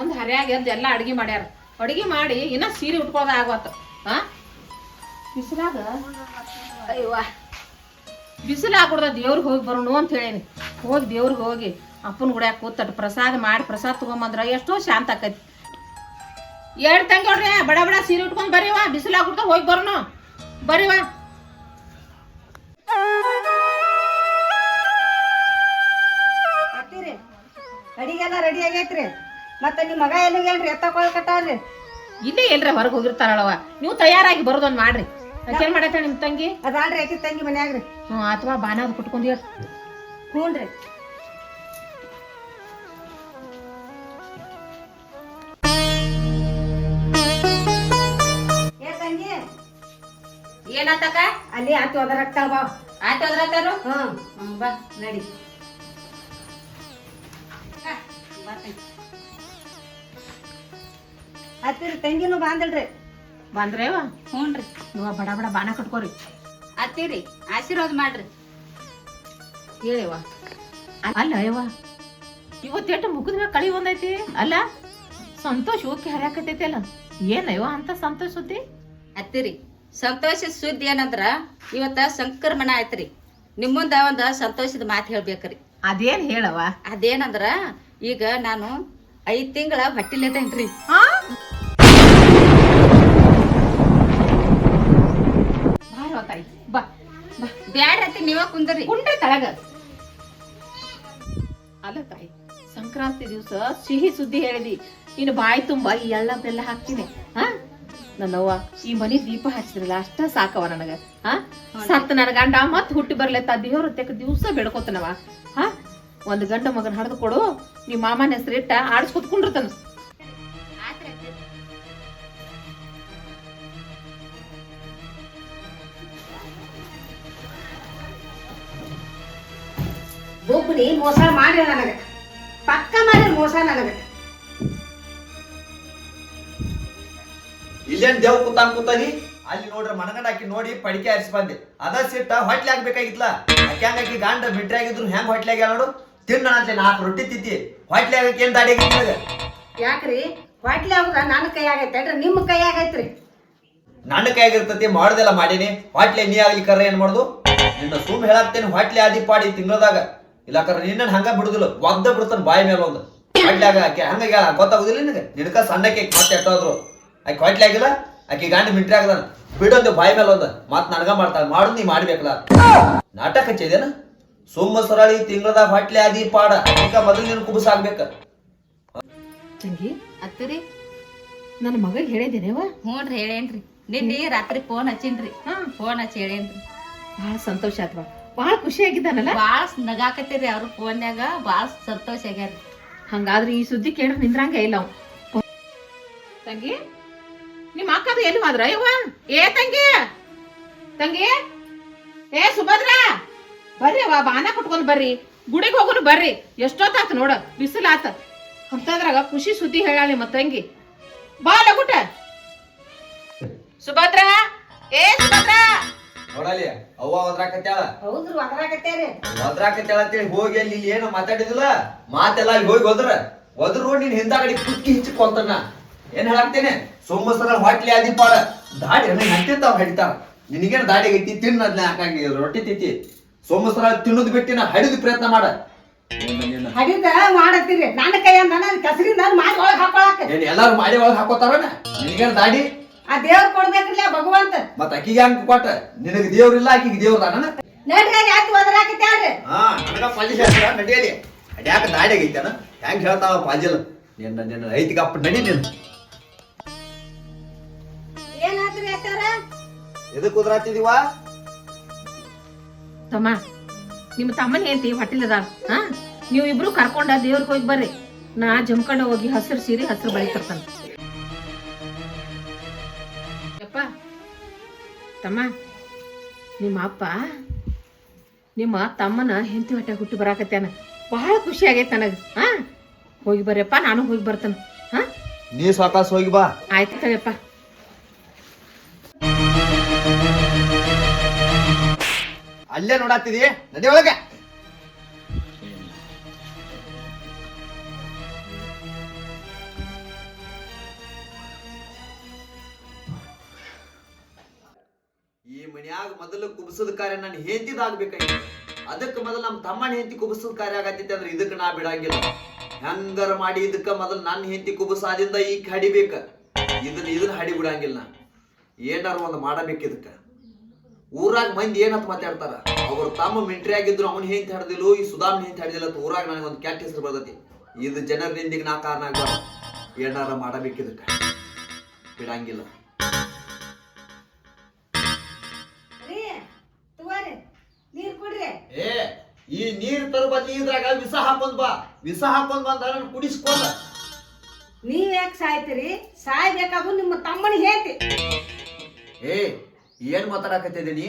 ಒಂದು ಹರಿಯಾಗಿ ಎದ್ದು ಎಲ್ಲ ಅಡ್ಗೆ ಮಾಡ್ಯಾರ. ಅಡುಗೆ ಮಾಡಿ ಇನ್ನ ಸೀರೆ ಉಟ್ಕೊಳ್ದ ಆಗವತ್ತು ಹಾ ಬಿಸಿಲಾಗ? ಅಯ್ಯವ್ವ. ಬಿಸಿಲು ಹಾಕೊಡ್ದ ದೇವ್ರಿಗೆ ಹೋಗಿ ಬರೋಣ ಅಂತ ಹೇಳೇನಿ. ಹೋಗಿ ದೇವ್ರಿಗೆ ಹೋಗಿ ಅಪ್ಪನ ಗುಡಿಯಾಗ ಕೂತಟ್ಟು ಪ್ರಸಾದ ಮಾಡಿ ಪ್ರಸಾದ ತಗೊಂಬಂದ್ರ ಎಷ್ಟೋ ಶಾಂತ ಆಕೈತಿ. ಎರಡು ತಂಗಿ ನೋಡ್ರಿ, ಬಡ ಬಡ ಸೀರೆ ಉಟ್ಕೊಂಡ್ ಬರೀವಾ ಬಿಸಿಲಾಗ್ಬಿಡ್ದ ಹೋಗಿ ಬರೋಣ. ಬರೀವಾ ಅಡಿಗೆಲ್ಲ ರೆಡಿ ಆಗೈತ್ರಿ? ಮತ್ತೆ ನಿಮ್ಮ ಮಗ ಎಲ್ಲಿಗೇನ್ರಿ ಎತ್ತಕೊಳಕತ್ತಾರ್ರಿ ಇಲ್ಲೇ ಎಲ್ರ ಹೊರಗೆ ಹೋಗಿರ್ತಾರಳವ. ನೀವು ತಯಾರಾಗಿ ಬರೋದೊಂದು ಮಾಡ್ರಿ. ಏನ್ ಮಾಡತ್ತ ನಿಮ್ ತಂಗಿ. ಅದಾಳ್ರಿ ಆಕಿ ತಂಗಿ ಮನ್ಯಾಗ್ರಿ. ಹ್ಞೂ ಅಥವಾ ಬಾನಾದ್ ಕುಟ್ಕೊಂಡಿ ಹ್ಞೂನ್ರಿ ಏ ತಂಗಿ ಏನಾತಕ ಅಲ್ಲಿ ಆತು ಅದರಕ್ತಾಳ ಬಾ ಆಯ್ತು ಅದ್ರತ್ತಾರು ಹ್ಮ್. ಬಾ ನಡಿ. ಹತ್ತಿರ ತಂಗಿನೂ ಬಾಂದಳ್ರಿ ಬಂದ್ರೇವ? ಹ್ಞೂನ್ರಿ ನೀವು ಬಡ ಬಡ ಬಾನ ಕಟ್ಕೋರಿ. ಅತ್ತಿರಿ ಆಶೀರ್ವಾದ ಮಾಡ್ರಿ. ಹೇಳಿವ ಅಲ್ಲ ಅಯ್ಯವ ಇವತ್ತು ಎಷ್ಟು ಮುಗಿದ ಮೇಲೆ ಕಳಿ ಒಂದೈತಿ? ಅಲ್ಲ ಸಂತೋಷ ಓಕೆ ಹರಿಯಾಕತೈತಿ ಅಲ್ಲ? ಏನಯ್ಯವ ಅಂತ ಸಂತೋಷ ಸುದ್ದಿ? ಅತ್ತಿರಿ ಸಂತೋಷದ ಸುದ್ದಿ ಏನಂದ್ರ ಇವತ್ತ ಸಂಕ್ರಮಣ ಆಯ್ತ್ರಿ. ನಿಮ್ಮುಂದ ಒಂದ ಸಂತೋಷದ ಮಾತು ಹೇಳ್ಬೇಕ್ರಿ. ಅದೇನ್ ಹೇಳವ ಅದೇನಂದ್ರ ಈಗ ನಾನು ಐದ್ ತಿಂಗಳ ಹೊಟ್ಟಿಲೇದೇನ್ರಿ ಹಾ ಬಾರೋ ತಾಯಿ ಬಾ ಬಾ. ಬ್ಯಾಡ ಅತ್ತಿ ನೀವ ಕುಂದ್ರಿ. ಕುಂಡ್ರಿ ತಳಗ. ಅಲ್ಲ ತಾಯಿ ಸಂಕ್ರಾಂತಿ ದಿವಸ ಸಿಹಿ ಸುದ್ದಿ ಹೇಳಿದಿ. ಇನ್ನು ಬಾಯಿ ತುಂಬಾ ಈ ಎಳ್ಳ ಬೆಲ್ಲ ಹಾಕ್ತೀನಿ. ಹಾ ನನ್ನವ್ವ ಈ ಮನಿ ದೀಪ ಹಚ್ಚಿದ್ರಲ್ಲ ಅಷ್ಟ ಸಾಕವ ನನಗ. ಹಾ ಸತ್ ನನ್ನ ಗಂಡ ಮತ್ ಹುಟ್ಟಿ ಬರ್ಲತ್ತ ದೇವ್ರ ತೆಕ್ಕ ದಿವಸ ಬೆಳ್ಕೊತನವ. ಹಾ ಒಂದ್ ಗಂಡ ಮಗನ ಹಡ್ದು ಕೊಡು ನಿಮ್ಮ ಮಾಮನ ಹೆಸರಿಟ್ಟ ಆಡಿಸ್ಕೊತ್ ಕುಂಡಿರ್ತಾನ. ಬೊಬ್ಬನಿ ಮೋಸ ಮಾಡಿ ನನಗೆ. ಪಕ್ಕ ಮಾಡಿ ಮೋಸ ನನಗೆ. ಇಲ್ಲೇನ್ ದೇವ್ ಕೂತಾನ್ ಕೂತಾನಿ? ಅಲ್ಲಿ ನೋಡ್ರಿ ಮನಗಂಡ ಹಾಕಿ ನೋಡಿ ಪಡಿಕೆ ಹರಿಸಿ ಬಂದೆ. ಅದ ಸಿಟ್ಟ ಹೊಟ್ಲೆ ಆಗ್ಬೇಕಾಗಿತ್ಲ. ಹ್ಯಾಂಗ ಹಾಕಿ ಗಾಂಡ ಬಿಟ್ರೆ ಆಗಿದ್ರು ಹೆಂಗ್ ಹೊಟ್ಲೆ ಆಗ್ಯಾವ ನೋಡು? ತಿನ್ನ ಅಂತ ನಾಲ್ಕು ರೊಟ್ಟಿ ತಿತ್ತಿ ಹೊಟ್ಲೆ ಆಗಕ್ಕೆ ಏನ್ ದಾಡಿ ಆಗಿತ್ತು ಯಾಕ್ರಿ? ಹೊಟ್ಲೆ ಹೋದ್ರ ನನ್ನ ಕೈ ಆಗೈತೆ ನಿಮ್ಮ ಕೈ ಆಗೈತ್ರಿ? ನನ್ನ ಕೈಯಾಗಿರ್ತತಿ ಮಾಡ್ದೆಲ್ಲ ಮಾಡೀನಿ. ಹೊಟ್ಲೆ ನೀ ಆಗ್ಲಿ ಕರ್ರ ಏನ್ ಮಾಡುದು? ನಿನ್ನ ಸುಮ್ ಹೇಳಾಕ್ತೇನೆ ಹೊಟ್ಲೆ ಆದಿ ಪಾಡಿ ತಿಂಗಳದಾಗ. ಇಲ್ಲ ಕರ್ರ ನಿನ್ನ ಹಂಗ ಬಿಡುದಿಲ್ಲ. ಒದ್ದ ಬಿಡ್ತಾನ ಬಾಯಿ ಮೇಲೆ ಒಂದು. ಹೊಟ್ಲ್ಯಾಗ ಆಕೆ ಹಂಗ ಗೊತ್ತಾಗುದಿಲ್ಲ ನಿನಗೆ. ನಿನಕ ಸಣ್ಣಕ್ಕೆ ಮತ್ತೆ ಎಟ್ಟೋದ್ರು. ಆಕೆ ಹೊಟ್ಲೆ ಆಗಿಲ್ಲ ಆಕೆ ಗಾಂಡಿ ಮಿಂಟ್ರಿ ಆಗದಾನ. ಬಿಡೊಂದು ಬಾಯಿ ಮೇಲೆ ಒಂದು. ಮತ್ ನನಗ ಮಾಡ್ತಾಳ. ಮಾಡು ನೀ ಮಾಡ್ಬೇಕಲ್ಲ. ನಾಟಕ ಹಚ್ಚಿದೇನ? ಸುಮ್ಮ ಸರಳಿ ತಿಂಗಳದಾಗ ಹೊಟ್ಲೆ ಆದಿ ಪಾಡ. ಈಗ ಮೊದಲು ನೀನು ಕುಬಸ ಆಗ್ಬೇಕ. ತಂಗಿ ಅತ್ತರಿ ನನ್ನ ಮಗ ಹೇಳಿದ್ದೇನೆವ ಹ್ಞೂನ್ರಿ ಹೇಳೇನ್ರಿ. ನಿನ್ನೆ ರಾತ್ರಿ ಫೋನ್ ಹಚ್ಚಿನ್ರಿ. ಹಾ. ಫೋನ್ ಹಚ್ಚಿ ಹೇಳೇನ್ರಿ. ಬಹಳ ಸಂತೋಷ ಆತ್ವ. ಬಹಳ ಖುಷಿ ಆಗಿದ್ದಾನಲ್ಲ? ಬಾಳ ನಗಾಕತ್ತೀರಿ ಅವ್ರ ಫೋನ್ಯಾಗ ಬಾಳ ಸಂತೋಷ ಆಗ್ಯಾರ. ಹಂಗಾದ್ರೆ ಈ ಸುದ್ದಿ ಕೇಳ್ರೆ ನಿಂದ್ರಂಗ ಇಲ್ಲ ಅವ್ ತಂಗಿ ನಿಮ್ಮ ಅಕ್ಕದು ಎಲ್ಲಿ ಮಾದ್ರ ಯವ್ವ ಏ ತಂಗಿ ತಂಗಿ ಏ ಸುಭದ್ರ ಬರ್ರಿ ಅವ ಬಾನ ಕುಟ್ಕೊಂಡ್ ಬರ್ರಿ. ಗುಡಿಗೆ ಹೋಗೋನು ಬರ್ರಿ. ಎಷ್ಟೊತ್ತಾತ ನೋಡ ಬಿಸಿಲಾತ. ಅಂತಂದ್ರಾಗ ಖುಷಿ ಸುದ್ದಿ ಹೇಳಾಳಿ ಮತ್ತ ತಂಗಿ. ಬಾ ಲಗುಟ. ಸುಭದ್ರ ಏ ಸುಭದ್ರ. ನೋಡಲಿ ಅವ್ವ ಒದ್ರಾಕತ್ಯಾಳ? ಹೌದ್ರಿ ಒದರಾಕತ್ತೇರಿ ಒದ್ರಾಕತ್ಯಾಳ ಅಂತೇಳಿ ಹೋಗಿ ಅಲ್ಲಿ ಇಲ್ಲಿ ಏನೋ ಮಾತಾಡಿದಿಲ್ಲ? ಮಾತೆಲ್ಲ ಅಲ್ಲಿ ಹೋಗಿ ಹೋದ್ರ ಒದ್ರ ನೋಡಿ ನಿನ್ ಹಿಂದಾಗಡಿ ಕುಕ್ಕಿ ಹಿಚ್ಕೊಂತನ. ಏನ್ ಹೇಳಾಕ್ತೇನೆ? ಸೋಮಸರ ಹೊಟ್ಲಿ ಆದಿ ಪಾಡ ದಾಡಿ ನನಗೆ ಹತ್ತಿರ್ತಾವ ಹಡಿತಾವ ನಿನಗೇನು ದಾಡಿ ಐತಿ ತಿನ್ನ ಅದ್ನ ಹಾಕಂಗಿ ರೊಟ್ಟಿ ತಿತ್ತಿ ಸೋಮಸರ ತಿನ್ನೋದು ಬಿಟ್ಟಿ ನಾ ಹಡಿದು ಪ್ರಯತ್ನ ಮಾಡ. ನಿನ್ನ- ನಿನ್ನ- ಹಡಿದ ಮಾಡತ್ತೀರಿ. ನನ್ನ ಕೈ ಅಂದ ನಾನು ಕಸರಿಂದ ಮಾಡಿ ಒಳಗೆ ಹಾಕೊಳಕ್ಕೆ. ಏನ್ ಎಲ್ಲಾರು ಮಾಡಿ ಒಳಗೆ ಹಾಕೋತಾರನ? ನಿನಗೇನು ದಾಡಿ? ಆ ದೇವ್ರ ಕೊಡ್ಬೇಕ್ರಲ್ಲ ಭಗವಂತ. ಮತ್ತ ಅಕ್ಕಿಗೆ ಹಂಗ ಕೊಟ್ಟ? ನಿನಗೆ ದೇವ್ರಿಲ್ಲ ಆಕಿಗೆ ದೇವ್ರ ನನ್ನ ನಡ್ರಿ ಯಾಕೆ ಒದರಾಕತ್ತೇಳ್ರಿ ಹಾ ನನಗ ಪಾಜಿ ಹೇಳ್ತಾರ? ನಡಿಯಲಿ. ಅಡ್ಯಾಕ ದಾಡಿ ಆಗೈತೇನ ಹೆಂಗ್ ಹೇಳ್ತಾವ ಪಾಜಿಲ್? ನಿನ್ನ ನಿನ್ನ ಐತಿಗಪ್ಪ ನಡಿ ನಿನ್ನ ಏನಾತ್ರಿ ಅತ್ತಾರ ಎದಕ್ ಕುದ್ರಾತಿದೀವ ತಮ್ಮ ನಿಮ್ಮ ತಮ್ಮನ ಹೆಂಡತಿ ಹೊಟ್ಟಿಲದ ಹಾ? ನೀವು ಇಬ್ರು ಕರ್ಕೊಂಡ ದೇವ್ರಿಗೆ ಹೋಗಿ ಬರ್ರಿ. ನಾ ಜಮ್ಕಂಡ ಹೋಗಿ ಹಸಿರು ಸೀರೆ ಹಸಿರು ಬಳಿ ತರ್ತಾನ. ತಮ್ಮ ನಿಮ್ಮ ಅಪ್ಪ ನಿಮ್ಮ ತಮ್ಮನ ಹೆಂಡತಿ ಹೊಟ್ಟೆ ಹುಟ್ಟಿ ಬರಾಕತ್ಯಾನ. ಬಹಳ ಖುಷಿ ಆಗೈತೆ ನನಗೆ. ಹಾ ಹೋಗಿ ಬರ್ರಿಯಪ್ಪ ನಾನು ಹೋಗಿ ಬರ್ತೇನೆ. ಹಾ ನೀ ಸಾಕಾಸ್ ಹೋಗಿ ಬಾ. ಆಯ್ತು ತಗಪ್ಪ ಅಲ್ಲೇ ನೋಡಾತಿದಿ ನದಿ ಒಳಗೆ. ಕುಬಸದ ಕಾರ್ಯ ನನ್ನ ಹೆಂಡತಿದಾಗಬೇಕಾಗಿತ್ತು ಅದಕ್ಕೆ ಮೊದಲು ನಮ್ಮ ತಮ್ಮನ ಹೆಂಡತಿ ಕುಬಸದ ಕಾರ್ಯ ಆಗತ್ತಿತ್ತು ಅಂದ್ರೆ ಇದಕ್ಕೆ ನಾ ಬಿಡಂಗಿಲ್ಲ. ಹೆಂಗಾರ ಮಾಡಿ ಇದಕ್ಕೆ ಮೊದಲು ನನ್ನ ಹೆಂಡತಿ ಕುಬಸಾದಿಂದ ಈಗ ಹಡಿಬೇಕ ಇದನ್ನ ಇದನ್ನ ಹಡಿ ಬಿಡಂಗಿಲ್ಲ ಏನಾರ ಒಂದು ಮಾಡಬೇಕು ಇದಕ್ಕೆ. ಊರಾಗ ಮಂದಿ ಏನಂತ ಮಾತಾಡ್ತಾರ? ಅವ್ರ ತಮ್ಮ ಮಿಂಟ್ರಿ ಆಗಿದ್ರು ಅವನ್ ಹೆಂತ ಹಡ್ದಿಲ್ಲ, ಈ ಸುಧಾಮನ್ ಹೆಂತ ಹಡ್ದಿಲ್ಲ ಅಂತ ಊರಾಗ ನನಗೆ ಒಂದು ಕೆಟ್ಟ ಹೆಸರು ಬರ್ತೈತಿ. ಇದು ಜನರ ನಿಂದಿಗೆ ನಾ ಕಾರಣ ಆಗ ಏನಾರ ಮಾಡಬೇಕು ಇದಕ್ಕ. ಬಿಡಂಗಿಲ್ಲ. ನೀರ್ ತರಬಲ್ಲಿ ಇದ್ರಾಗ ವಿಷ ಹಾಕೊಂಡ್ ಬಾ. ವಿಷ ಹಾಕೊಂಡ್ ಬಂದ ನಾನು ಕುಡಿಸ್ಕೊಂಡ. ನೀವ್ ಯಾಕೆ ಸಾಯ್ತೀರಿ? ಸಾಯ್ಬೇಕಾಗು ನಿಮ್ಮ ತಮ್ಮನ ಹೇಳ್ತಿ ಏ ಏನ್ ಮಾತಾಡಕತ್ತಿದ್ದೀನಿ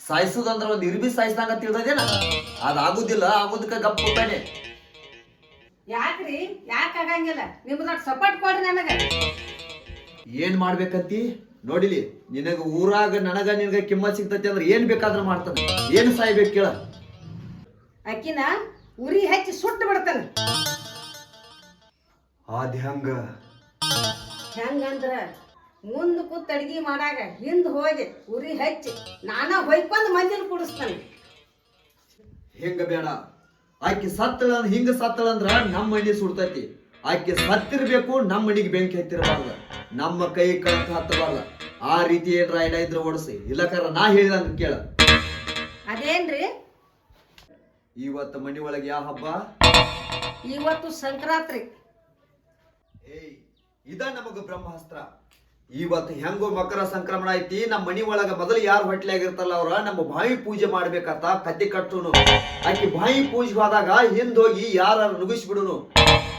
ಸಾಯಿಸುದಂದ್ರ ಒಂದ್ ಇರ್ಬಿ ಸಾಯಿಸ್ದಂಗ ತಿಳಿದೇನ ಅದಾಗುದಿಲ್ಲ ಆಗುದಕ್ಕ ಗಪ್ ಕೊಟ್ಟಾನೆ. ಯಾಕ್ರಿ? ಯಾಕೆ ಆಗಂಗಿಲ್ಲ? ನಿಮ್ದೊಟ್ಟು ಸಪೋರ್ಟ್ ಕೊಡ್ರಿ ನನಗ. ಏನ್ ಮಾಡ್ಬೇಕಂತಿ? ನೋಡಿಲಿ ನಿನಗ ಊರಾಗ ನನಗ ನಿನಗ ಕಿಮ್ಮತ್ ಸಿಗ್ತತಿ ಅಂದ್ರೆ ಏನ್ ಬೇಕಾದ್ರ ಮಾಡ್ತಾನೆ. ಏನ್ ಸಾಯ್ಬೇಕು ಕೇಳ. ಅಕ್ಕಿನ ಉರಿ ಹಚ್ಚಿ ಸುಟ್ಟು ಬಿಡ್ತಾನ. ಅದ್ ಹೆಂಗ. ಹೆಂಗಂದ್ರ ಮುಂದ್ ಕೂತ್ ಅಡ್ಗಿ ಮಾಡಾಗ ಹಿಂದ್ ಹೋಗಿ ಉರಿ ಹಚ್ಚಿ ನಾನ ಹೊಯ್ಕೊಂಡ್ ಮಂದಿನ ಕುಡಿಸ್ತಾನೆ. ಹೆಂಗ ಬೇಡ. ಆಕಿ ಸತ್ತಳ ಹಿಂಗ ಸತ್ತಳ ಅಂದ್ರ ನಮ್ಮ ಮನಿ ಸುಡ್ತೈತಿ. ಆಕಿ ಸತ್ತಿರ್ಬೇಕು ನಮ್ಮ ಮನಿಗೆ ಬೆಂಕಿ ಹತ್ತಿರಬಾರ್ದ. ನಮ್ಮ ಕೈ ಕಳಕ ಹತ್ತಬಾರ್ದ. ಆ ರೀತಿ ಏನ್ರ ಐಡ ಇದ್ರ ಓಡಿಸಿ. ಇಲ್ಲಕರ ನಾ ಹೇಳಿದ ಕೇಳ. ಅದೇನ್ರಿ? ಇವತ್ತ ಮನಿ ಒಳಗೆ ಯಾವ ಹಬ್ಬ? ಇವತ್ತು ಸಂಕ್ರಾಂತಿ ಏಯ್ ಇದ ನಮಗ ಬ್ರಹ್ಮಾಸ್ತ್ರ. ಇವತ್ತು ಹೆಂಗೋ ಮಕರ ಸಂಕ್ರಮಣ ಐತಿ ನಮ್ಮ ಮನಿ ಒಳಗ ಮೊದಲು ಯಾರು ಹೊಟ್ಲಾಗಿರ್ತಾರಲ್ಲ ಅವ್ರ ನಮ್ಮ ಬಾಯಿ ಪೂಜೆ ಮಾಡ್ಬೇಕಂತ ಕತ್ತಿ ಕಟ್ಟುನು. ಆಕಿ ಬಾಯಿ ಪೂಜೆ ಹೋದಾಗ ಹಿಂದೋಗಿ ಯಾರು ನುಗಿಸ್ಬಿಡುನು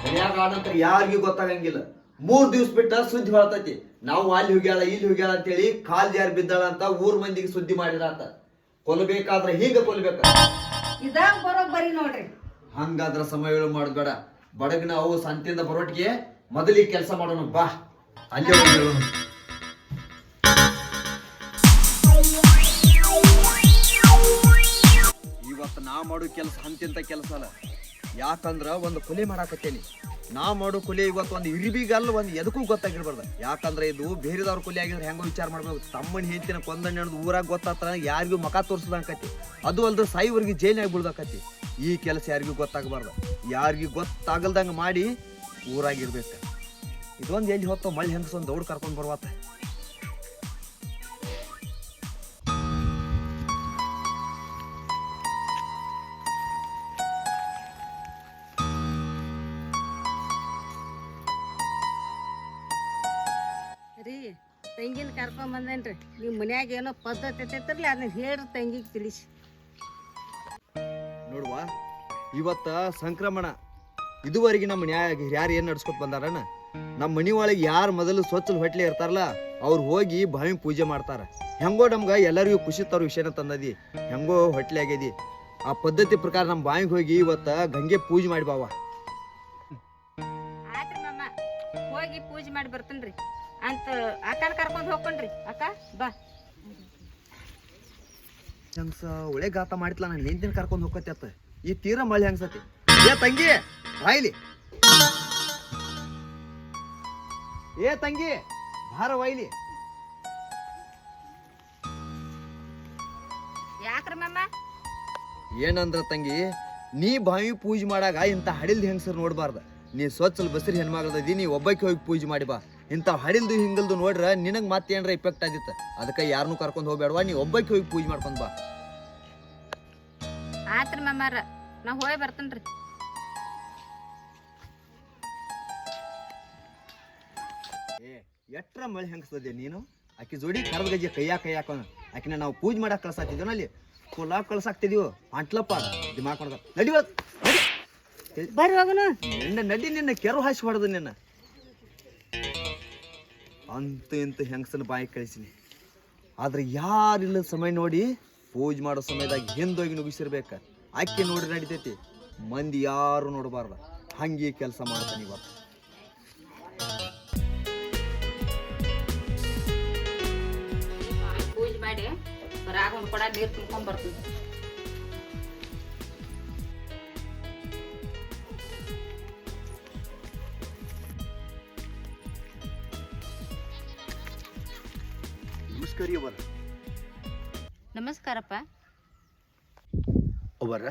ಮನ್ಯಾಗ ಆನಂತರ ಯಾರಿಗೂ ಗೊತ್ತಾಗಂಗಿಲ್ಲ. ಮೂರ್ ದಿವ್ಸ ಬಿಟ್ಟ ಸುದ್ದಿ ಹೊಳತೈತಿ. ನಾವು ಅಲ್ಲಿ ಹೋಗ್ಯಾಳ ಇಲ್ಲಿ ಹೋಗ್ಯಾಳ ಅಂತೇಳಿ ಕಾಲ್ ಜಾರಿ ಬಿದ್ದಾಳ ಅಂತ ಊರ್ ಮಂದಿಗೆ ಸುದ್ದಿ ಅಂತ ಕೊಲ್ಬೇಕಾದ್ರೆ ಹೀಗೆ ಕೊಲ್ಬೇಕ? ಇದಾಗ ಬರೋಬ್ಬರಿ ನೋಡ್ರಿ. ಹಂಗಾದ್ರ ಸಮಯಗಳು ಮಾಡ್ಬೇಡ ಬಡಗನ ಅವು ಸಂತಿಂದ ಬರೋಟಿಗೆ ಮೊದಲಿಗೆ ಕೆಲಸ ಮಾಡೋಣ, ಬಾ. ಅಲ್ಲಿ. ಇವತ್ತು ನಾ ಮಾಡೋ ಕೆಲಸ ಹಂತಿಂತ ಕೆಲಸ ಅಲ್ಲ. ಯಾಕಂದ್ರ ಒಂದು ಕೊಲೆ ಮಾಡಾಕತ್ತೇನಿ. ನಾ ಮಾಡೋ ಕೊಲೆ ಇವತ್ತು ಒಂದು ಇರಿಬಿಗಲ್ಲ ಒಂದು ಎದಕ್ಕೂ ಗೊತ್ತಾಗಿರ್ಬಾರ್ದು. ಯಾಕಂದ್ರೆ ಇದು ಬೇರೆದವ್ರ ಕೊಲೆ ಆಗಿದ್ರೆ ಹೆಂಗೋ ವಿಚಾರ ಮಾಡ್ಬೇಕು. ತಮ್ಮನ ಹೆಂಡತಿನ ಕೊಂದಣ್ಣ ಅನ್ನೋದು ಊರಾಗ ಗೊತ್ತಾತ ಯಾರಿಗೂ ಮಖ ತೋರ್ಸದಂಕತಿ ಅದು ಅಲ್ದ್ರೆ ಸಾಯಿವರೆಗೆ ಜೈಲಿನಾಗ ಬಿಡ್ದಕತಿ ಈ ಕೆಲಸ ಯಾರಿಗೂ ಗೊತ್ತಾಗಬಾರ್ದು. ಯಾರಿಗೂ ಗೊತ್ತಾಗಲ್ದಂಗೆ ಮಾಡಿ ಊರಾಗಿರ್ಬೇಕು ಇದೊಂದು ಎಲ್ಲಿ ಹೊತ್ತು ಮಳೆ ಹೆಂಗಸೊಂದು ದೌಡ್ ಕರ್ಕೊಂಡು ಬರ್ವಾತ ತಂಗಿನ ಕರ್ಕೊಂಡ್ ಬಂದೇನ್ರಿ? ನೀವು ಮನ್ಯಾಗ ಏನೋ ಪದ್ಧತಿ ಐತಿರ್ಲಿ ಅದನ್ನ ಹೇಳ್ರಿ ತಂಗಿಗೆ ತಿಳಿಸಿ. ನೋಡುವ ಇವತ್ತ ಸಂಕ್ರಮಣ. ಇದುವರೆಗೆ ನಮ್ಮ ನ್ಯಾಯ ಯಾರು ಏನು ನಡ್ಸ್ಕೊತ ಬಂದಾರನ? ನಮ್ಮ ಮನಿ ಒಳಗೆ ಯಾರು ಮೊದಲು ಸ್ವಚ್ಛಲ್ ಹೊಟ್ಲೆ ಇರ್ತಾರಲ್ಲ ಅವ್ರು ಹೋಗಿ ಬಾವಿ ಪೂಜೆ ಮಾಡ್ತಾರ. ಹೆಂಗೋ ನಮ್ಗೆ ಎಲ್ಲರಿಗೂ ಖುಷಿ ತರೋ ವಿಷಯನ ತಂದದಿ. ಹೆಂಗೋ ಹೊಟ್ಲೆ ಆಗ್ಯದಿ. ಆ ಪದ್ಧತಿ ಪ್ರಕಾರ ನಮ್ಮ ಬಾವಿಗೆ ಹೋಗಿ ಇವತ್ತ ಗಂಗೆ ಪೂಜೆ ಮಾಡಿ ಬಾವ. ಹೋಗಿ ಪೂಜೆ ಮಾಡಿ ಬರ್ತೇನ್ರಿ. ಅಂತ ಅಕ್ಕನ ಕರ್ಕೊಂಡು ಹೋಗ್ಕೊಂಡ್ರಿ. ಅಕ್ಕ ಬಾ. ಹೆಂಗ್ಸ ಒಳ್ಳೆ ಗಾತ ಮಾಡಿತ್ಲ ನಾನು ನಿಂತಿನ ಕರ್ಕೊಂಡು ಹೋಗ್ಕತ್ತೆ ಅತ್ತ? ಈ ತೀರ ಮಳೆ ಹೆಂಗ್ಸತಿ? ಏ ತಂಗಿ ಬಾಯ್ಲಿ ಏ ತಂಗಿ ಭಾರ ಯಾಕ್ರಿ ಮಾಮ? ಏನಂದ್ರ ತಂಗಿ ನೀ ಬಾವಿ ಪೂಜೆ ಮಾಡಾಗ ಇಂಥ ಹಡಿಲ್ದ ಹೆಂಗಸರು ನೋಡಬಾರ್ದ. ನೀ ಸ್ವಚ್ಛಲ್ ಬಸರಿ ಹೆಣ್ಮಗಳದಿ ನೀ ಒಬ್ಬಕ್ಕೆ ಹೋಗಿ ಪೂಜೆ ಮಾಡಿ ಬಾ. ಇಂಥ ಹಡಿಲ್ದು ಹಿಂಗಲ್ದು ನೋಡ್ರೆ ನಿನಗೆ ಏನರ ಇಫೆಕ್ಟ್ ಆಗಿತ್ತ? ಅದಕ್ಕೆ ಯಾರನ್ನೂ ಕರ್ಕೊಂಡು ಹೋಗ್ಬೇಡವಾ ನೀ ಒಬ್ಬಕ್ಕೆ ಹೋಗಿ ಪೂಜೆ ಮಾಡ್ಕೊಂಡ್ ಬಾ. ಆತ್ರಿ ಮಮ್ಮಾರ ನಾ ಹೋಗಿ ಬರ್ತೇನ್ರಿ. ಏ ಎಟ್ರ ಮಳೆ ಹೆಂಗಸ್ತದೆ ನೀನು? ಆಕಿ ಜೋಡಿ ಕರದ ಗಜ್ಜೆ ಕೈಯಾ ಕೈ ಹಾಕೋಣ. ಆಕಿನ ನಾವು ಪೂಜೆ ಮಾಡಕ್ ಕಳ್ಸಾತಿದ್ವಿ ಅಲ್ಲಿ? ಕುಲಾ ಕಳ್ಸಾಕ್ತಿದೀವಿ? ಅಂಟ್ಲಪ್ಪ ದಿಮಾಕ್ ಮಾಡ್ದ ನಡಿ ಒಳಗ್, ನಡಿ. ಬರ್ರಿ ಹೋಗುನು ನಿನ್ನ ನಡಿ ನಿನ್ನ ಕೆರು ಹಾಸಿ ಹೊಡೆದು ನಿನ್ನ. ಅಂತ ಇಂತ ಹೆಂಗಸನ ಬಾಯಿ ಕಳಿಸಿನಿ. ಆದ್ರೆ ಯಾರಿಲ್ಲ ಸಮಯ ನೋಡಿ ಪೂಜೆ ಮಾಡೋ ಸಮಯದಾಗ ಹಿಂದೋಗಿ ನುಗ್ಗಿಸಿರ್ಬೇಕ. ಆಕೆ ನೋಡಿ ನಡಿತೈತಿ, ಮಂದಿ ಯಾರು ನೋಡಬಾರ್ದ. ಹಂಗೆ ಕೆಲಸ ಮಾಡ್ತಾನೆ ಇವತ್ತು. ಪೂಜೆ ಮಾಡಿ ರಾಗ ಕೊಡ ನೀರು ತುಂಬ್ಕೊಂಡ್ ಬರ್ತೀನಿ. ನಮಸ್ಕಾರಪ್ಪ. ಅವರ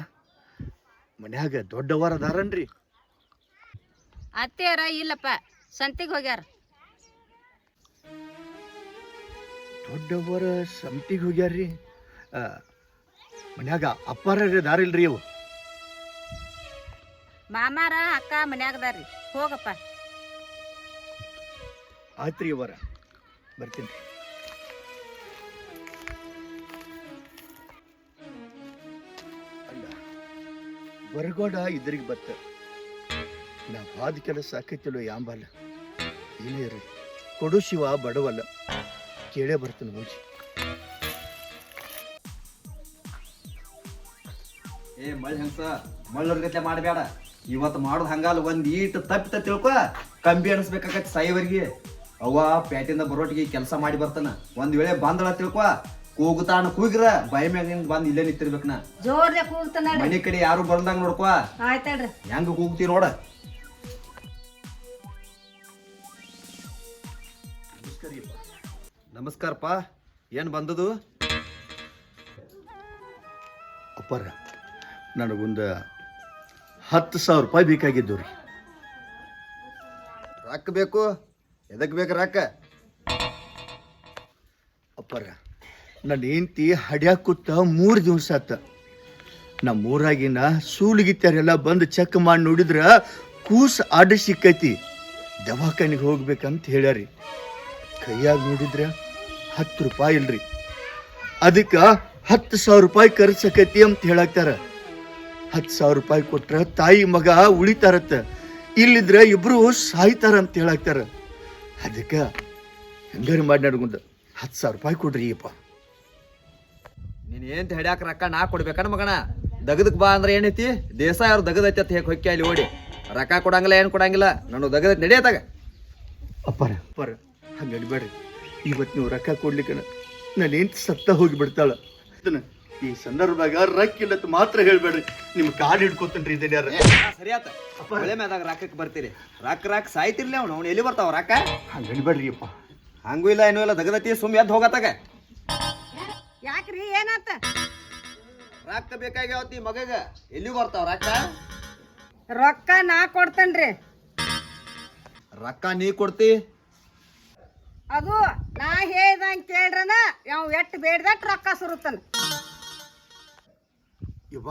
ಮನ್ಯಾಗ ದೊಡ್ಡವರ ಅದಾರನ್ರಿ? ಅತ್ತೆಯರ ಇಲ್ಲಪ್ಪ ಸಂತಿಗೆ ಹೋಗ್ಯಾರ. ದೊಡ್ಡವರ ಸಂತಿಗೆ ಹೋಗ್ಯಾರ್ರಿ. ಆ, ಮನ್ಯಾಗ ಅಪ್ಪಾರ ದಾರಿಲ್ರಿ ಅವು ಮಾಮಾರ ಅಕ್ಕ ಮನ್ಯಾಗದಾರ್ರಿ ಹೋಗಪ್ಪ. ಆಯ್ತ್ರಿ ಅವರ. ಬರ್ತೀನಿ. ಬರಗೋಡ ಇದ್ರಿಗೆ ಬತ್ತ. ನಾ ಬಾದ ಕೆಲಸ ಆಕೈತಿಲ್ಲೋ ಯಾಂಬಲ್ಲ ಏನೇ ರೀ ಕೊಡು ಶಿವ ಬಡವಲ್ಲ. ಕೇಳೇ ಬರ್ತಾನೆ ಮೋಜಿ. ಏ, ಮಳೆ ಹೆಂಗ ಮಳ್ಳರ್ ಗತ್ಲೆ ಮಾಡಬೇಡ ಇವತ್ತು ಮಾಡೋದು ಹಂಗಲ್ಲ ಒಂದು ಈಟ್ ತಪ್ಪಿತ ತಿಳ್ಕೊ, ಕಂಬಿ ಅಣಿಸ್ಬೇಕಾಗತ್ತೆ ಸಾಯಿವರಿಗೆ ಅವ್ವ, ಪ್ಯಾಟಿಂದ ಬರೋಟಿಗೆ ಕೆಲಸ ಮಾಡಿ ಬರ್ತಾನ. ಒಂದ್ ವೇಳೆ ಬಂದಳ ತಿಳ್ಕೊ ಕೂಗುತಾನ ಕೂಗಿರ ಬಾಯಿ ಮ್ಯಾಗ ಬಂದ್ ಇಲ್ಲೇ ನಿಂತಿರ್ಬೇಕ ನಾ. ಜೋರ್ಲೆ ಕೂಗ್ತಾನ ಮನೆ ಕಡೆ ಯಾರು ಬರ್ದಂಗ ನೋಡ್ಕೊ. ಆಯ್ತಡ್ರಿ ಹೆಂಗ ಕೂಗ್ತಿ ನೋಡ. ನಮಸ್ಕಾರಪ್ಪ. ಏನ್ ಬಂದದು? ಅಪ್ಪರ ನನಗೊಂದು ಹತ್ತು ಸಾವಿರ ರೂಪಾಯಿ ಬೇಕಾಗಿದ್ದು ರೀ. ರೊಕ್ಕ ಬೇಕು ಎದಕ್ ಬೇಕು ರೊಕ್ಕ ಅಪ್ಪರ ನನ್ನ ಹೆಂಡತಿ ಹಡ್ಯಾಕ ಕೂತ ಮೂರು ದಿವಸ ಆತ. ನಮ್ಮ ಊರಾಗಿನ ಸೂಲಿಗಿತ್ತಾರೆಲ್ಲ ಬಂದು ಚೆಕ್ ಮಾಡಿ ನೋಡಿದ್ರ ಕೂಸ್ ಆರ್ಡರ್ ಸಿಕ್ಕೈತಿ. ದವಾಖಾನಿಗೆ ಹೋಗ್ಬೇಕಂತ ಹೇಳ್ಯಾರಿ. ಕೈಯಾಗ ನೋಡಿದ್ರ ಹತ್ತು ರೂಪಾಯಿ ಇಲ್ರಿ. ಅದಕ್ಕೆ ಹತ್ತು ಸಾವಿರ ರೂಪಾಯಿ ಖರ್ಚಾಕೈತಿ ಅಂತ ಹೇಳಾಕ್ತಾರ. ಹತ್ತು ಸಾವಿರ ರೂಪಾಯಿ ಕೊಟ್ರ ತಾಯಿ ಮಗ ಉಳಿತಾರತ್ತ. ಇಲ್ಲಿದ್ರೆ ಇಬ್ರು ಸಾಯ್ತಾರ ಅಂತ ಹೇಳಾಕ್ತಾರ. ಅದಕ್ಕೆ ಹೆಂಗಾರು ಮಾಡಿ ನಡ್ಕೊಂಡ ಹತ್ತು ಸಾವಿರ ರೂಪಾಯಿ ಕೊಡ್ರಿ ಅಪ್ಪ ನೀನ್ ಏನ್ ಹಿಡ್ಯಾಕ ರೊಕ್ಕ ನಾ ಕೊಡ್ಬೇಕನ ಮಗಣ ದಗದಕ್ ಬಾ ಅಂದ್ರೆ ಏನೈತಿ? ದೇಸ ಯಾರು ದಗದೈತಿ ಅಂತ ಹೇಗೆ ಹೊಕ್ಕಿ ಅಲ್ಲಿ ಓಡಿ. ರೊಕ್ಕ ಕೊಡಂಗಿಲ್ಲ ಏನ್ ಕೊಡಂಗಿಲ್ಲ. ನಾನು ದಗದೈತಿ ನಡೆಯತ್ತಾಗ ಅಪ್ಪರ ಅಪ್ಪರ. ಹಂಗೆ ಅನ್ಬೇಡ್ರಿ ಇವತ್ತು ನೀವು ರೊಕ್ಕ ಕೊಡ್ಲಿಕ್ಕೆ ನಾನು ಏನು ಸತ್ತ ಹೋಗಿ ಬಿಡ್ತಾಳ. ಈ ಸಂದರ್ಭದಾಗ ರೊಕ್ಕ ಇಲ್ಲತ್ ಮಾತ್ರ ಹೇಳ್ಬೇಡ್ರಿ. ನಿಮ್ ಕಾಡ್ ಹಿಡ್ಕೊತನ್ರಿ ಇದನ್ನ ಯಾರ. ಸರಿಯಾತ ಅಪ್ಪ ಒಳ್ಳೆ ಮೇದಾಗ ರೊಕ್ಕಕ್ಕೆ ಬರ್ತೀರಿ. ರೊಕ್ಕ ರೊಕ್ಕ ಸಾಯ್ತಿರ್ಲಿ ಅವ್ನು. ಅವ್ನು ಎಲ್ಲಿ ಬರ್ತಾವ ರೊಕ್ಕ? ಹಂಗೆ ಅನ್ಬೇಡ್ರಿ ಅಪ್ಪ. ಹಂಗೂ ಇಲ್ಲ ಏನೂ ಇಲ್ಲ. ದಗದೈತಿ ಸುಮ್ ಎದ್ದು ಹೋಗತ್ತಾಗ. ಯಾಕ್ರಿ ಏನಾತ? ರೊಕ್ಕ ಬೇಕಾಗ್ಯಾವತಿ ಮಗಗ. ಎಲ್ಲಿ ಬರ್ತಾವ ರೊಕ್ಕ? ರೊಕ್ಕ ನಾ ಕೊಡ್ತೇನ್ರಿ. ರೊಕ್ಕ ನೀ ಕೊಡ್ತಿ? ಅದು ನಾ ಹೇಳ್ದಂಗ್ ಕೇಳ್ರನ ಯಾವ ಎಟ್ಟು ಬೇಡ್ದಟ್ ರೊಕ್ಕ ಸುರುತ್ತನ. ಇವ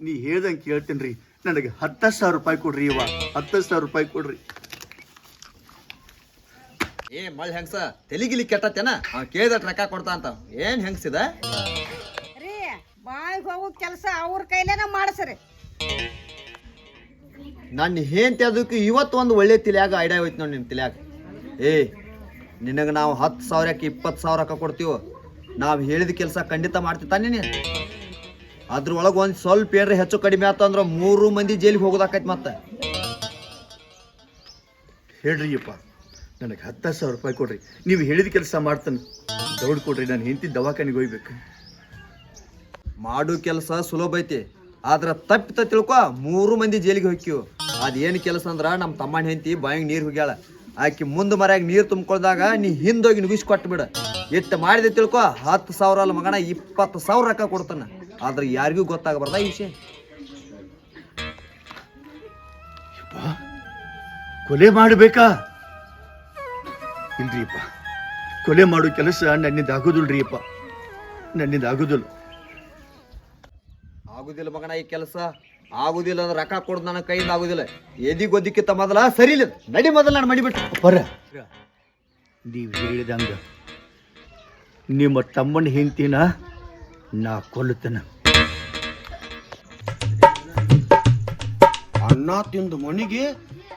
ನೀ ಹೇಳ್ದಂಗೆ ಕೇಳ್ತೇನ್ರಿ. ನನಗೆ ಹತ್ತು ಸಾವಿರ ರೂಪಾಯಿ ಕೊಡ್ರಿ ಇವ ಹತ್ತು ಸಾವಿರ ರೂಪಾಯಿ ಕೊಡ್ರಿ. ಏ ಮಳ್ ಹೆಂಗ್ಸ? ತೆಲಿಗಿಲಿ ಕೆಟ್ಟತ್ತೇನ? ಅವ ಕೇಳಿದಟ್ ರೊಕ್ಕ ಕೊಡ್ತಾ ಅಂತ. ಏನ್ ಹೆಂಗ್ಸಿದ ರೀ ಬಾಯಿಗೆ ಹೋಗೋ ಕೆಲಸ ಅವ್ರ ಕೈಲೇನ ಮಾಡಿಸ್ರಿ. ನನ್ನ ಹೆಂಡತಿ ಅದಕ್ಕೆ ಇವತ್ತು ಒಂದು ಒಳ್ಳೆ ತಿಳಿಯಾಗ ಐಡಿಯಾ ಹೋಯ್ತು ನೋಡಿ ನಿಮ್ಮ ತಿಳಿಯಾಗ. ಏ ನಿನಗೆ ನಾವು ಹತ್ತು ಸಾವಿರಕ್ಕೆ ಇಪ್ಪತ್ತು ಸಾವಿರಕ್ಕೆ ಕೊಡ್ತೀವೋ? ನಾವು ಹೇಳಿದ ಕೆಲಸ ಖಂಡಿತ ಮಾಡ್ತಿ ತಾನೇ ನೀನು. ಅದ್ರೊಳಗೆ ಒಂದು ಸ್ವಲ್ಪ ಏನ್ರಿ ಹೆಚ್ಚು ಕಡಿಮೆ ಆಯ್ತು ಅಂದ್ರೆ ಮೂರು ಮಂದಿ ಜೈಲಿಗೆ ಹೋಗೋದಾಕೈತಿ ಮತ್ತೆ. ಹೇಳ್ರಿ ಅಪ್ಪ ನನಗೆ ಹತ್ತು ಸಾವಿರ ರೂಪಾಯಿ ಕೊಡ್ರಿ. ನೀವು ಹೇಳಿದ ಕೆಲಸ ಮಾಡ್ತಾನೆ. ದೌಡ್ ಕೊಡ್ರಿ ನಾನು ಹೆಂಡತಿ ದವಾಖಾನಿಗೆ ಹೋಗ್ಬೇಕು. ಮಾಡೋ ಕೆಲಸ ಸುಲಭ ಐತಿ. ಆದ್ರೆ ತಪ್ಪಿತ ತಿಳ್ಕೊ ಮೂರು ಮಂದಿ ಜೈಲಿಗೆ ಹೋಗ್ಯವು ಅದೇನು ಕೆಲಸ ಅಂದ್ರೆ ನಮ್ಮ ತಮ್ಮನ ಹೆಂಡತಿ ಬಾಯಿಗೆ ನೀರು ಹೋಗ್ಯಾಳ. ಆಕಿ ಮುಂದೆ ಮರ್ಯಾಗ ನೀರು ತುಂಬಿಕೊಳ್ದಾಗ ನೀ ಹಿಂದೋಗಿ ನುಗಿಸಿ ಕೊಟ್ಟು ಬಿಡ. ಎಷ್ಟು ಮಾಡಿದೆ ತಿಳ್ಕೊ ಹತ್ತು ಸಾವಿರ ಅಲ್ಲ ಮಗನ ಇಪ್ಪತ್ತು ಸಾವಿರ ರೊಕ್ಕ ಕೊಡ್ತಾನೆ. ಆದ್ರೆ ಯಾರಿಗೂ ಗೊತ್ತಾಗಬಾರ್ದ ಈ ವಿಷಯ. ಕೊಲೆ ಮಾಡಬೇಕಾ? ಇಲ್ರಿಯಪ್ಪ ಕೊಲೆ ಮಾಡೋ ಕೆಲಸ ನನ್ನಿಂದ ಆಗೋದಿಲ್ರಿ ಅಪ್ಪ ನನ್ನಿಂದ ಆಗೋದಿಲ್ಲ ಆಗುದಿಲ್ಲ ಮಗನ ಈ ಕೆಲಸ. ಆಗುದಿಲ್ಲ ಅಂದ್ರೆ ರೊಕ್ಕ ಕೊಡೋದು ನನ್ನ ಕೈಯಿಂದ ಆಗುದಿಲ್ಲ. ಎದಿ ಗೊದ್ದಿಕ್ಕಿಂತ ಮೊದಲ ಸರಿ ಇಲ್ಲ. ನಡಿ ಮೊದಲು ನಾನು ಮಡಿಬಿಟ್ಟು. ಬರ ನೀವು ಹೇಳಿದಂಗ ನಿಮ್ಮ ತಮ್ಮನ ಹೆಂಡತಿನ ನಾ ಕೊಲ್ಲುತ್ತೇನೆ. ಅಣ್ಣ ತಿಂದು ಮನಿಗೆ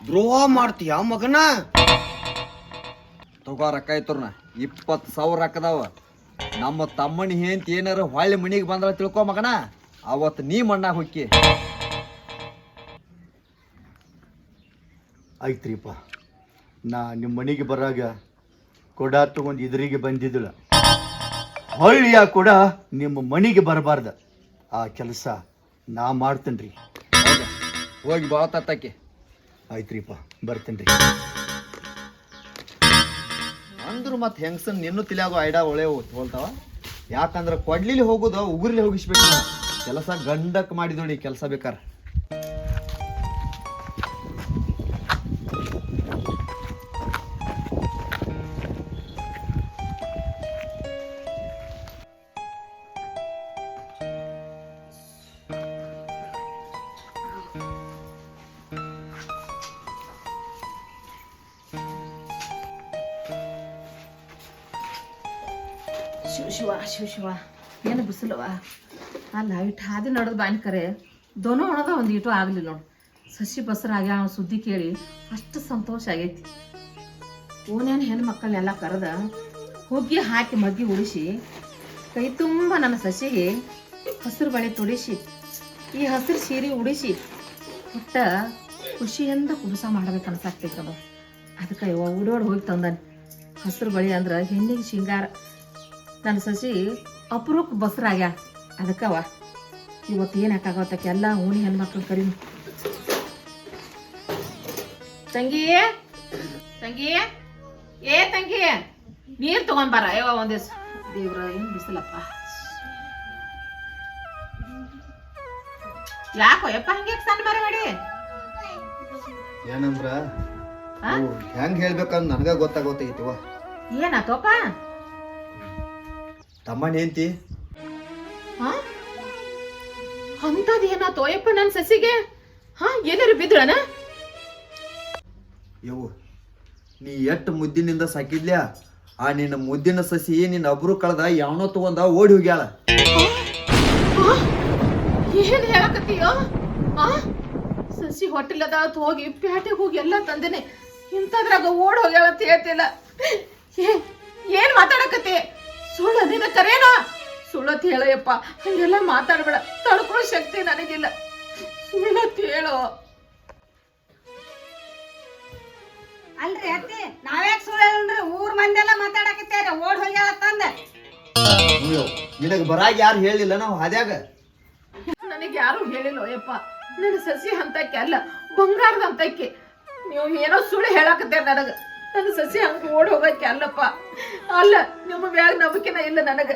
ದ್ರೋಹ ಮಾಡ್ತೀಯ ಮಗನ? ತಗೋ ರೊಕ್ಕ ಐತ್ರನ ಇಪ್ಪತ್ತು ಸಾವಿರ ರೊಕ್ಕದಾವ ನಮ್ಮ ತಮ್ಮನ ಹೆಂತ ಏನಾರ ಹೊಳ್ಳಿ ಮನಿಗೆ ಬಂದ್ರ ತಿಳ್ಕೊ ಮಗನ. ಅವತ್ತು ನೀ ಮಣ್ಣಾಗ ಹೊಕ್ಕಿ. ಆಯ್ತ್ರಿಪ್ಪ. ನಾ ನಿಮ್ಮ ಮನೆಗೆ ಬರಾಗ ಕೊಡ ತಗೊಂಡು ಎದುರಿಗೆ ಬಂದಿದ್ದಿಲ್ಲ. ಹೊಳ್ಳಿಯ ಕೊಡ ನಿಮ್ಮ ಮನೆಗೆ ಬರಬಾರ್ದ. ಆ ಕೆಲಸ ನಾ ಮಾಡ್ತೇನ್ರಿ? ಹೋಗಿ ಬಾ ತತ್ತಕ್ಕೆ ಆಯ್ತ್ರಿಪ್ಪ ಬರ್ತೇನ್ರಿ. ಅಂದ್ರು ಮತ್ತೆ ಹೆಂಗಸನ್ ನಿನ್ನೂ ತಿಳಿಯಾಗೋ ಐಡಾ ಒಳೆ ಹೋಲ್ತಾವ. ಯಾಕಂದ್ರೆ ಕೊಡ್ಲಿಲಿ ಹೋಗೋದು, ಉಗುರ್ಲಿ ಹೋಗಿಸ್ಬೇಕು. ಕೆಲಸ ಗಂಡಕ್ ಮಾಡಿದೋಣಿ, ಕೆಲಸ ಬೇಕಾರ. ಹಾದಿ ನಡೆದು ಬಾನಿ ಕರೆ, ದೊನೋ ಒಣದ ಒಂದು ಇಟು ಆಗಲಿಲ್ಲ ನೋಡು. ಸಸಿ ಬಸರ ಆಗ್ಯಾವ ಅವ್ನ್ ಸುದ್ದಿ ಕೇಳಿ ಅಷ್ಟು ಸಂತೋಷ ಆಗೈತಿ. ಓನೇನು ಹೆಣ್ಣು ಮಕ್ಕಳನ್ನೆಲ್ಲ ಕರೆದ ಹುಗ್ಗಿ ಹಾಕಿ ಮಗ್ಗಿ ಉಳಿಸಿ ಕೈ ತುಂಬ ನನ್ನ ಸಸಿಗೆ ಹಸಿರು ಬಳೆ ತೊಡಿಸಿ, ಈ ಹಸಿರು ಸೀರೆ ಉಡಿಸಿ ಒಟ್ಟ ಖುಷಿಯಿಂದ ಕುಬಸ ಮಾಡ್ಬೇಕು ಅನ್ಸಾಕ್ತೈತದ ಅದು ಅದಕ್ಕೆ ಇವ ಉಡೋಡ್ ಹೋಗಿ ತಂದಾನೆ. ಹಸಿರು ಬಳಿ ಅಂದ್ರೆ ಹೆಣ್ಣಿಗೆ ಶೃಂಗಾರ. ನನ್ನ ಸಸಿ ಅಪರೂಪ ಬಸರಾಗ್ಯ. ಅದಕ್ಕವ ಇವತ್ತು ಏನು ಹಾಕಾಗತ್ತಕ್ಕೆ ಎಲ್ಲ ಓಣಿ ಹೆಣ್ಮಕ್ಳು ಕರಿ ತಂಗಿ ತಂಗಿ ಏ ತಂಗಿ ನೀರು ತಗೊಂಡ್ಬಾರ ಒಂದೇ ಒಂದ್ ದೇವ್ರ ಏನು ಬಿಸಿಲಪ್ಪ. ಯಾಕೋ ಯಪ್ಪ ಹಂಗೆ ಸಣ್ಣ ಮರ ಮಾಡಿ? ಏನಂದ್ರ? ಹೆಂಗ್ ಹೇಳ್ಬೇಕಂದ್ ನನಗ ಗೊತ್ತಾಗೋತೈತಿವ ಏನಾತೋಪ? ತಮ್ಮಣ್ಣ ಹೆಂತಿ ಹಾ? ಅಂತದ್ ತೋಯಪ್ಪ ನನ್ನ ನನ್ ಸಸಿಗೆ? ಹಾ ಏನಾರು ಬಿದ್ದಳನ? ಯವ್ವ ನೀ ಎಷ್ಟು ಮುದ್ದಿನಿಂದ ಸಾಕಿದ್ಲ್ಯಾ? ಆ ನಿನ್ನ ಮುದ್ದಿನ ಸಸಿ ನಿನ್ನ ಅಬ್ರು ಕಳ್ದ ಯಾವನೋ ತಗೊಂಡ ಓಡಿ ಹೋಗ್ಯಾಳ? ಏನ್ ಹೇಳಕತ್ತೀಯೋ? ಆ ಸಸಿ ಹೊಟ್ಟೆಲದ ಹೋಗಿ ಪ್ಯಾಟೆಗೆ ಹೋಗಿ ಎಲ್ಲ ತಂದೇನೆ. ಇಂಥದ್ರಾಗ ಓಡ್ ಹೋಗ್ಯಾಳ ಅಂತ ಹೇಳ್ತಿಲ್ಲ ಏನ್ ಮಾತಾಡಕತ್ತಿ? ಸುಳ್ಳು ನಿನ್ನ ಕರೇನೋ? ಸುಳ್ಳತ್ ಹೇಳಯ್ಯಪ್ಪ ಹಂಗೆಲ್ಲ ಮಾತಾಡಬೇಡ ತಡ್ಕೊಳ್ಳೋ ಶಕ್ತಿ ನನಗಿಲ್ಲ. ಸುಳ್ಳತ್ ಹೇಳೋ. ಅಲ್ರಿ ಅತ್ತಿ ನಾವ್ಯಾಕೆ ಸುಳ್ಳು ಹೇಳನ್ರಿ ಊರ್ ಮಂದೆಲ್ಲ ಮಾತಾಡಕತ್ತೇರಿ ಓಡ್ ಹೋಗ್ಯಾಳ ತಂದ. ನಿನಗ ಬರಾಗ ಯಾರು ಹೇಳಿಲ್ಲ ನಾವು ಹಾದ್ಯಾಗ? ನನಗೆ ಯಾರು ಹೇಳಿಲ್ಲ ಯಪ್ಪ ನನ್ನ ಸಸಿ ಹಂತಕ್ಕೆ ಅಲ್ಲ ಬಂಗಾರದ ಹಂತಕ್ಕೆ. ನೀವು ಏನೋ ಸುಳ್ಳು ಹೇಳಕತ್ತೇರ ನನಗೆ. ನನ್ನ ಸಸಿ ಹಂಗ ಓಡ್ ಹೋಗಕ್ಕೆ ಅಲ್ಲಪ್ಪ. ಅಲ್ಲ ನಿಮ್ಮ ಮ್ಯಾಗ ನಂಬಿಕೆನ ಇಲ್ಲ ನನಗ.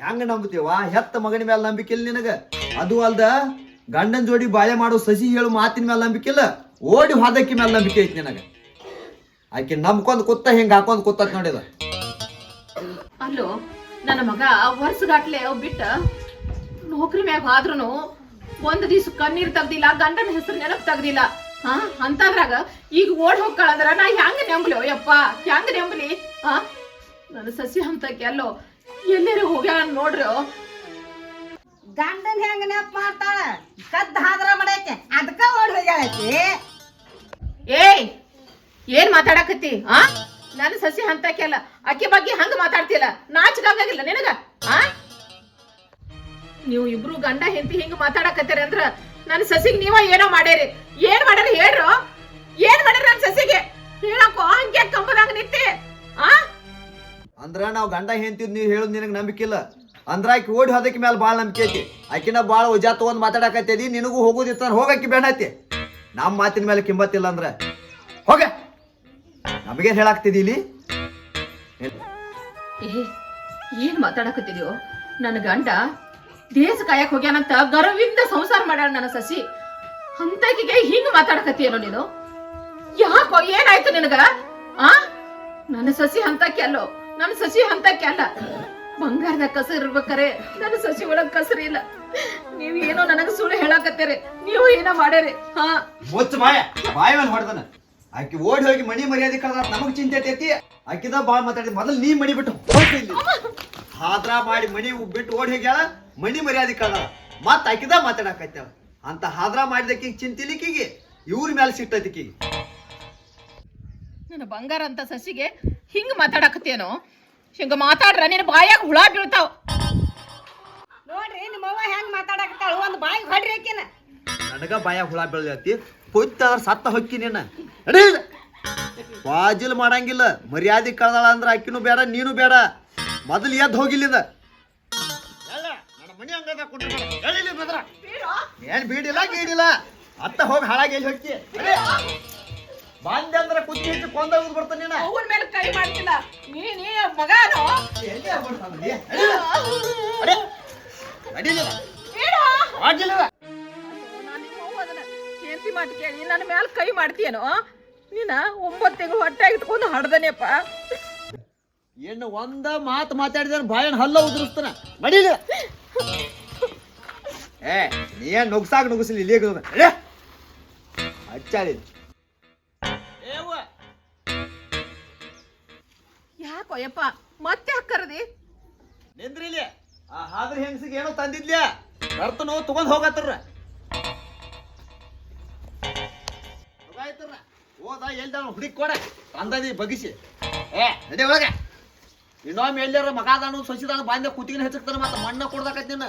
ಹೆಂಗ ನಂಬುತ್ತೇವ ಹೆತ್ತ ಮಗನ ಮೇಲೆ ನಂಬಿಕೆ ಇಲ್ಲ ನಿನಗ. ಅದು ಅಲ್ದ ಗಂಡನ ಜೋಡಿ ಬಾಳೆ ಮಾಡೋ ಸಸಿ ಹೇಳು ಮಾತಿನ ಮೇಲೆ ನಂಬಿಕೆ ಇಲ್ಲ. ಓಡಿ ಹೋದಕ್ಕಿ ಮೇಲೆ ನಂಬಿಕೆ ಐತಿ ನಿನಗ. ಆಕೆ ನಂಬ್ಕೊಂಡ್ ಕೂತ ಹಿಂಗ ಹಾಕೊಂಡ್ ಕೂತತ್ ನೋಡಿದ ಅಲ್ಲೋ, ನನ್ನ ಮಗ ವರ್ಷಗಟ್ಲೆ ಅವ್ ಬಿಟ್ಟ. ನೌಕರಿ ಮ್ಯಾಗ ಆದ್ರೂ ಒಂದ್ ದಿವ್ಸ ಕಣ್ಣೀರ್ ತೆಗ್ದಿಲ್ಲ, ಗಂಡನ ಹೆಸರು ನೆನಪ್ ತೆಗ್ದಿಲ್ಲ. ಹಾ, ಅಂತದ್ರಾಗ ಈಗ ಓಡ್ ಹೋಗ್ಕಳಂದ್ರ ನಾ ಹೆಂಗ ನೆಂಬ್ಲಿ ಯಪ್ಪ ಹೆಂಗ ನೆಂಬ್ಲಿ? ಹಾ ನನ್ನ ಸಸಿ ಹಂತಕ್ಕೆ ಅಲ್ಲೋ ಎಲ್ಲರೂ ಹೋಗ್ಯಾಳ ನೋಡ್ರಿ ಗಂಡನ್ ಹೆಂಗ ನೆಪ್ ಮಾಡ್ತಾಳ? ಕದ್ದ ಹಾದ್ರ ಮಾಡಕ್ಕೆ ಅದಕ್ಕ ಓಡ್ ಹೋಗ್ಯಾಳತಿ. ಏಯ್ ಏನ್ ಮಾತಾಡಕತ್ತಿ ಆ? ನನ್ನ ಸಸಿ ಹಂತಕ್ಕೆ ಅಲ್ಲ. ಅಕ್ಕಿ ಬಗ್ಗೆ ಹಂಗ ಮಾತಾಡ್ತಿಲ್ಲ. ನಾಚಿಕಾಗಿಲ್ಲ ನಿನಗ ಆ? ನೀವು ಇಬ್ರು ಗಂಡ ಹೆಂಡತಿ ಹಿಂಗ ಮಾತಾಡಕತ್ತೀರಿ ಅಂದ್ರ ನನ್ನ ಸಸಿಗೆ ನೀವ ಏನೋ ಮಾಡೇರಿ ಏನ್ ಮಾಡ್ಯಾರಿ ಹೇಳ್ರು? ಏನ್ ಮಾಡ್ಯಾರ ನನ್ನ ಸಸಿಗೆ? ಹೇಳಕ್ಕೋ ಹಂಗೆ ಕಂಬದಾಗ ನಿಂತಿ ಆ? ಅಂದ್ರ ನಾವ್ ಗಂಡ ಹೆಂತಿದ್ ನೀವ್ ಹೇಳುದ್ ನಿನಗೆ ನಂಬಿಕೆ ಇಲ್ಲ. ಅಂದ್ರ ಆಕಿ ಓಡಿ ಹೋದಕ್ಕೆ ಮೇಲೆ ಭಾಳ ನಂಬಿಕೆ ಐತಿ. ಆಕಿನ ಭಾಳ ಉಜಾ ತಗೊಂಡ್ ಮಾತಾಡಕತ್ತೈತಿ ನಿನಗೂ ಹೋಗುದಿತ್ತ ಹೋಗಕ್ಕೆ ಬೇಡೈತಿ ನಮ್ಮ ಮಾತಿನ ಮೇಲೆ ಕಿಂಬತ್ತಿಲ್ಲ ಅಂದ್ರ. ಹೋಗ. ನಮಗೇನ್ ಹೇಳಾಕ್ತಿದಿ ಇಲ್ಲಿ ಏ, ಏನ್ ಮಾತಾಡಕತ್ತಿದ್ಯೋ? ನನ್ನ ಗಂಡ ದೇಶ ಕಾಯಕ್ ಹೋಗ್ಯಾನಂತ ಗರ್ವಿಂದ ಸಂಸಾರ ಮಾಡ್ಯಾಳ ನನ್ನ ಸಸಿ. ಅಂತಕಿಗೆ ಹಿಂಗ್ ಮಾತಾಡಕತ್ತೀಯನೋ ನೀನು? ಯಾಕೋ ಏನಾಯ್ತು ನಿನಗ? ಆ? ನನ್ನ ಸಸಿ ಹಂತಕ್ಕೆ ಅಲ್ಲೋ? ನನ್ನ ಸಸಿ ಹಂತಕ್ಕೆ ಅಲ್ಲ. ಬಂಗಾರದ ಕಸರು ಇರ್ಬೇಕಾರೆ ನನ್ನ ಸಸಿ ಒಳಗ್ ಕಸರಿ ಇಲ್ಲ. ನೀವ್ ಏನೋ ನನಗ ಸುಳ್ಳು ಹೇಳಾಕತ್ತೀರಿ. ನೀವು ಏನೋ ಮಾಡ್ಯಾರಿ. ಹಾ. ಮುಚ್ಚ ಬಾಯ ಬಾಯ ಮೇಲೆ ಹೊಡೆದನ. ಆಕಿ ಓಡಿ ಹೋಗಿ ಮನಿ ಮರ್ಯಾದೆ ಕಳ್ದ ನಮಗ್ ಚಿಂತೆ ಐತಿ ಆಕಿದ ಬಾಳ್ ಮಾತಾಡಿದ ಮೊದಲು ನೀ ಮಣಿ ಬಿಟ್ಟು ಇಲ್ಲಿ. ಹಾದ್ರ ಮಾಡಿ ಮನಿ ಬಿಟ್ಟು ಓಡಿ ಹೋಗ್ಯಾಳ ಮನಿ ಮರ್ಯಾದೆ ಕಳ್ದ ಮತ್ ಆಕಿದ ಮಾತಾಡಕತ್ತಾಳ ಅಂತ ಹಾದ್ರ ಮಾಡಿದಕ್ಕೆ ಚಿಂತಿಲಿಕ್ಕಿಗೆ ಇವ್ರ ಮೇಲೆ ಸಿಟ್ಟೈತಿಕಿಗೆ ನನ್ನ ಬಂಗಾರ ಅಂತ ಸಸಿಗೆ ಹಿಂಗ್ ಮಾತಾಡಕತ್ತೇನೋ? ಹಿಂಗ ಮಾತಾಡ್ರ ನಿನ್ನ ಬಾಯಾಗ ಹುಳ ಬೀಳ್ತಾವ. ನೋಡ್ರಿ ನಿಮ್ಮವ್ವ ಹೆಂಗ್ ಮಾತಾಡಕತ್ತಾಳ? ಒಂದ್ ಬಾಯಿ ಹೊಡ್ರಿ ಆಕಿನ. ನನಗ ಬಾಯಾಗ ಹುಳ ಬೀಳ್ದೈತಿ ಕೊಯ್ತ ಸತ್ತ ಹೊಕ್ಕಿ ನೀನ. ವಾಜಿಲ್ ಮಾಡಂಗಿಲ್ಲ ಮರ್ಯಾದೆ ಕಳ್ದಾಳ ಅಂದ್ರ ಆಕಿನೂ ಬೇಡ ನೀನು ಬೇಡ. ಮೊದಲು ಎದ್ದು ಹೋಗಿಲ್ಲಿದ ಏನ್ ಬೀಡಿಲ್ಲ ಗೀಡಿಲ್ಲ. ಅತ್ತ ಹೋಗಿ ಹಾಳಾಗಿ ಎಲ್ಲಿ ಹೊಕ್ಕಿ. ಬಂದೆ ಅಂದ್ರೆ ಕುಚ್ಚಿ ಹಿಟ್ಟು ಕೊಂದ ಹೋಗಿ ಬರ್ತಾನೆ ನೀನ. ಅವನ ಮೇಲೆ ಕೈ ಮಾಡ್ತಿಲ್ಲ. ನೀನು ನೀ ಮಗನೋ? ಎಲ್ಲಿ ಆಗ್ಬಿಡ್ತಾನ ನೀ? ಅಡೆ, ನಡೀಲಿಲ್ಲ. ಏನು ಮಾಡ್ಲಿಲ್ಲ. ನಾನು ನಿಮ್ಮ ಅವ್ವ ಅದನ್ನ ಹೆಂಡತಿ ಮಾತು ಕೇಳಿ. ನನ್ನ ಮೇಲೆ ಕೈ ಮಾಡ್ತೀಯೇನೋ? ನೀನ ಒಂಬತ್ತು ತಿಂಗಳು ಹೊಟ್ಟೆ ಇಟ್ಕೊಂಡು ಹಡ್ದನೆಪ್ಪ. ಏನು ಒಂದ ಮಾತು ಮಾತಾಡಿದ್ರೆ ಬಾಯನ್ ಹಲ್ಲ ಉದುರಿಸ್ತಾನ. ನಡೀಲಿ ಏ ನೀ ಏನ್ ನುಗ್ಸಾಕ ನುಗ್ಸಲಿ ಇಲ್ಲಿ ಹಚ್ಚಾಡಿ ಯಾಕೋ ಯಪ್ಪ. ಮತ್ತೆ ಹಾಕರದಿ ನಿಂದ್ರಿಲಿ. ಆ ಹಾದ್ರ ಹೆಂಗಸಿಗೆ ಏನೋ ತಂದಿದ್ಲ್ಯಾ ಬರ್ತನು ತಗೊಂಡ್ ಹೋಗತ್ರ ಹೋದ, ಎಲ್ದ ಹುಡುಕ್ ಕೊಡ. ತಂದದಿ ಬಗಿಸಿ ಏ, ನಡಿ ಒಳಗ. ಇನ್ನೊಮ್ಮೆ ಎಲ್ಲಾರ ಮಗಾದಾನು ಸೊಸಿದಾನು ಬಾಂಧ ಕುತ್ತಿಗೆ ಹಚ್ಚಕ್ತಾರ ಮತ್ತೆ ಮಣ್ಣ ಕೊಡ್ದಾಕತ್ ನಿನ್ನ.